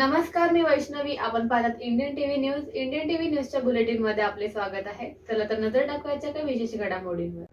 नमस्कार मी वैष्णवी. आपण पाहतात Indian TV news Indian TV न्यूजच्या बुलेटिनमध्ये आपले स्वागत आहे. चला तर नजर टाकवायच्या काही विशेष घडामोडींवर.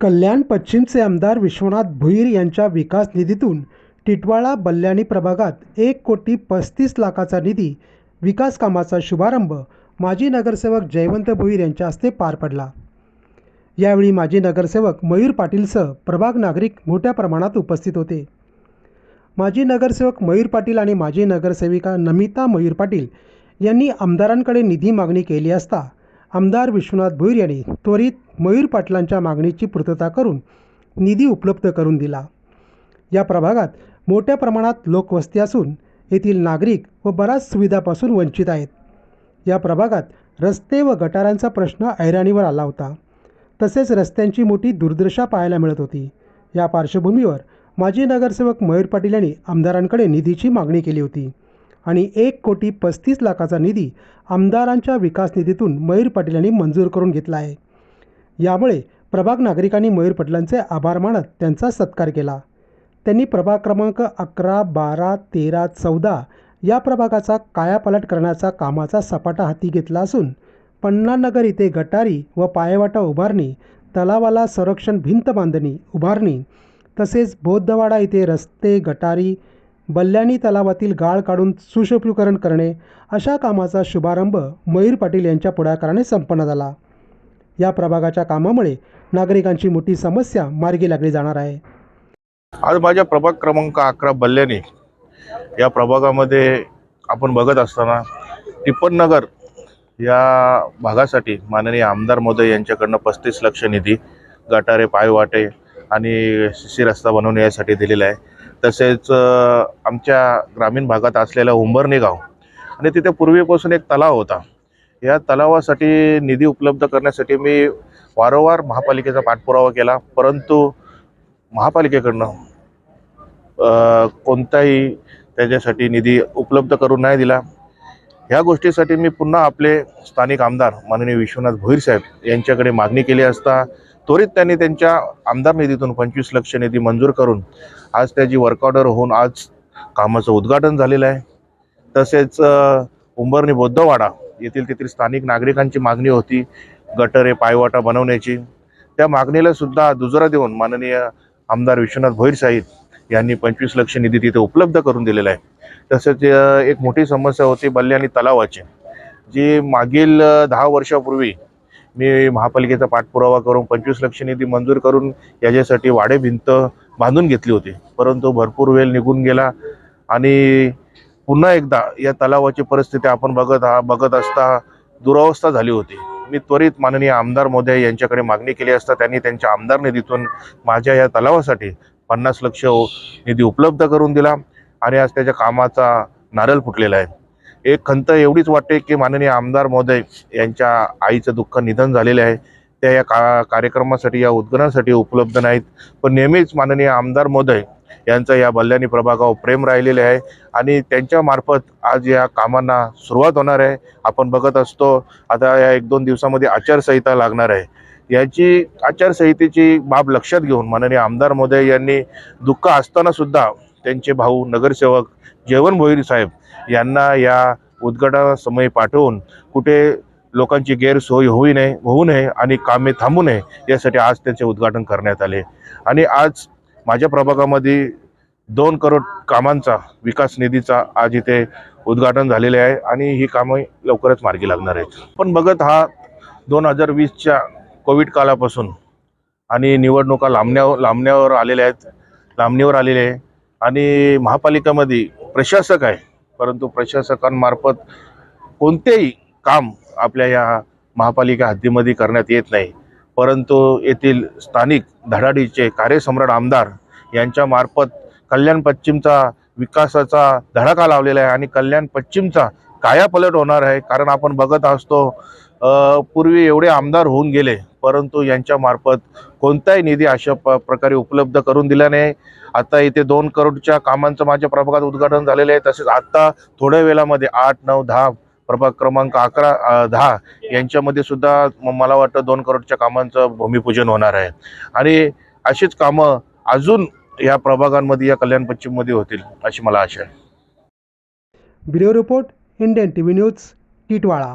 कल्याण पश्चिमचे आमदार विश्वनाथ भुईर यांच्या विकास निधीतून टिटवाळा बल्याणी प्रभागात एक कोटी पस्तीस लाखाचा निधी विकास कामाचा शुभारंभ माजी नगरसेवक जयवंत भुईर यांच्या हस्ते पार पडला. यावेळी माजी नगरसेवक मयूर पाटीलसह प्रभाग नागरिक मोठ्या प्रमाणात उपस्थित होते. माजी नगरसेवक मयूर पाटील आणि माजी नगरसेविका नमिता मयूर पाटील यांनी आमदारांकडे निधी मागणी केली असता आमदार विश्वनाथ भोईर यांनी त्वरित मयूर पाटलांच्या मागणीची पूर्तता करून निधी उपलब्ध करून दिला. या प्रभागात मोठ्या प्रमाणात लोकवस्ती असून येथील नागरिक व बऱ्याच सुविधापासून वंचित आहेत. या प्रभागात रस्ते व गटारांचा प्रश्न ऐराणीवर आला होता. तसेच रस्त्यांची मोठी दुर्दशा पाहायला मिळत होती. या पार्श्वभूमीवर माजी नगरसेवक मयूर पाटील यांनी आमदारांकडे निधीची मागणी केली होती. आणि एक कोटी पस्तीस लाखाचा निधी आमदारांच्या विकास निधीतून मयूर पाटील यांनी मंजूर करून घेतला आहे. यामुळे प्रभाग नागरिकांनी मयूर पाटलांचे आभार मानत त्यांचा सत्कार केला. त्यांनी प्रभाग क्रमांक अकरा बारा तेरा चौदा या प्रभागाचा कायापालट करण्याचा कामाचा सपाटा हाती घेतला असून पन्नानगर इथे गटारी व पायवाटा उभारणी तलावाला संरक्षण भिंत बांधणी उभारणी तसेच बौद्धवाडा इथे रस्ते गटारी बल्ल्याणी तलावातील गाळ काढून सुशोभीकरण करणे अशा कामाचा शुभारंभ मयूर पाटील यांच्या पुढाकाराने संपन्न झाला. या प्रभागाच्या कामामुळे नागरिकांची मोठी समस्या मार्गी लागली जाणार आहे. आज माझ्या प्रभाग क्रमांक अकरा बल्ल्याने या प्रभागामध्ये आपण बघत असताना टिप्पणनगर या भागासाठी माननीय आमदार महोदय यांच्याकडनं पस्तीस लक्ष निधी गटारे पायवाटे आणि सी रस्ता बनवणे यासाठी दिलेला आहे. तसेच आमच्या ग्रामीण भागात असलेला उंबरणे गाव आणि तिथे पूर्वीपासून एक तलाव होता. या तलावासाठी निधी उपलब्ध करण्यासाठी मी वारंवार महापालिकेचा पाठपुरावा केला. परंतु महापालिकेकडनं कोणताही त्याच्यासाठी निधी उपलब्ध करून नाही दिला. ह्या गोष्टीसाठी मी पुन्हा आपले स्थानिक आमदार माननीय विश्वनाथ भोईर साहेब यांच्याकडे मागणी केली असता त्वरित त्यांनी त्यांच्या आमदार निधीतून पंचवीस लक्ष निधी मंजूर करून आज त्याची वर्क ऑर्डर होऊन आज कामाचं उद्घाटन झालेलं आहे. तसेच उंबरणी बौद्धवाडा येथील तेथील स्थानिक नागरिकांची मागणी होती गटरे पायवाटा बनवण्याची. त्या मागणीला सुद्धा दुजोरा देऊन माननीय आमदार विश्वनाथ भोईर साहेब यांनी पंचवीस लक्ष निधी तिथे उपलब्ध करून दिलेला आहे. तसेच एक मोठी समस्या होती बल्ल्याणी तलावाची जी मागील दहा वर्षापूर्वी मी महापालिकेचा पाठपुरावा करून पंचवीस लक्ष निधी मंजूर करून याच्यासाठी वाडे भिंत बांधून घेतली होती. परंतु भरपूर वेळ निघून गेला आणि पुन्हा एकदा या तलावाची परिस्थिती आपण बघत आ बघत असता दुरावस्था झाली होती. मी त्वरित माननीय आमदार मोदय यांच्याकडे मागणी केली असता त्यांनी त्यांच्या आमदार निधीतून माझ्या या तलावासाठी पन्नास लक्ष निधी उपलब्ध करून दिला आणि आज त्याच्या कामाचा नारळ फुटलेला आहे. एक खंत एवढीच वाटते की माननीय आमदार महोदय यांच्या आईचं दुःख निधन झालेले आहे. त्या या का कार्यक्रमासाठी या उद्घाटनासाठी उपलब्ध नाहीत. पण नेहमीच माननीय आमदार महोदय यांचं या बल्याणी प्रभागावर प्रेम राहिलेले आहे आणि त्यांच्यामार्फत आज या कामांना सुरुवात होणार आहे. आपण बघत असतो आता या एक दोन दिवसामध्ये आचारसंहिता लागणार आहे. याची आचारसंहितेची बाब लक्षात घेऊन माननीय आमदार महोदय यांनी दुःख असताना सुद्धा त्यांचे भाऊ नगरसेवक जेवण भोईर साहेब यांना या उद्घाटनासमयी पाठवून कुठे लोकांची गैरसोय होऊ नये होऊ नये आणि कामे थांबू नये यासाठी आज त्याचे उद्घाटन करण्यात आले. आणि आज माझ्या प्रभागामध्ये दोन करोड कामांचा विकास निधीचा आज इथे उद्घाटन झालेले आहे आणि ही कामं लवकरच मार्गी लागणार आहेत. पण बघत हा दोन हजार वीसच्या कोविड काळापासून आणि निवडणुका लांबण्या लांबण्यावर आलेल्या आहेत लांबणीवर आलेले आहे. आणि महापालिकेमध्ये प्रशासक आहे परंतु प्रशासकांमार्फत कोणतेही काम आपल्या या महापालिका हद्दीमध्ये करण्यात येत नाही. परंतु येथील स्थानिक धडाडीचे कार्यसम्राट आमदार यांच्यामार्फत कल्याण पश्चिमचा विकासाचा धडाका लावलेला आहे आणि कल्याण पश्चिमचा कायापलट होणार आहे. कारण आपण बघत असतो पूर्वी एवढे आमदार होऊन गेले परंतु यांच्यामार्फत कोणताही निधी अशा प प्रकारे उपलब्ध करून दिला नाही. आता इथे दोन करोडच्या कामांचं माझ्या प्रभागात उद्घाटन झालेलं आहे तसेच आत्ता थोड्या वेळामध्ये आठ नऊ दहा प्रभाग क्रमांक अकरा दहा यांच्यामध्ये सुद्धा मला वाटतं दोन करोडच्या कामांचं भूमिपूजन होणार आहे. आणि अशीच कामं अजून या प्रभागांमध्ये या कल्याण पश्चिममध्ये होतील अशी मला आशा आहे. Bureau report Indian T V news Titwala.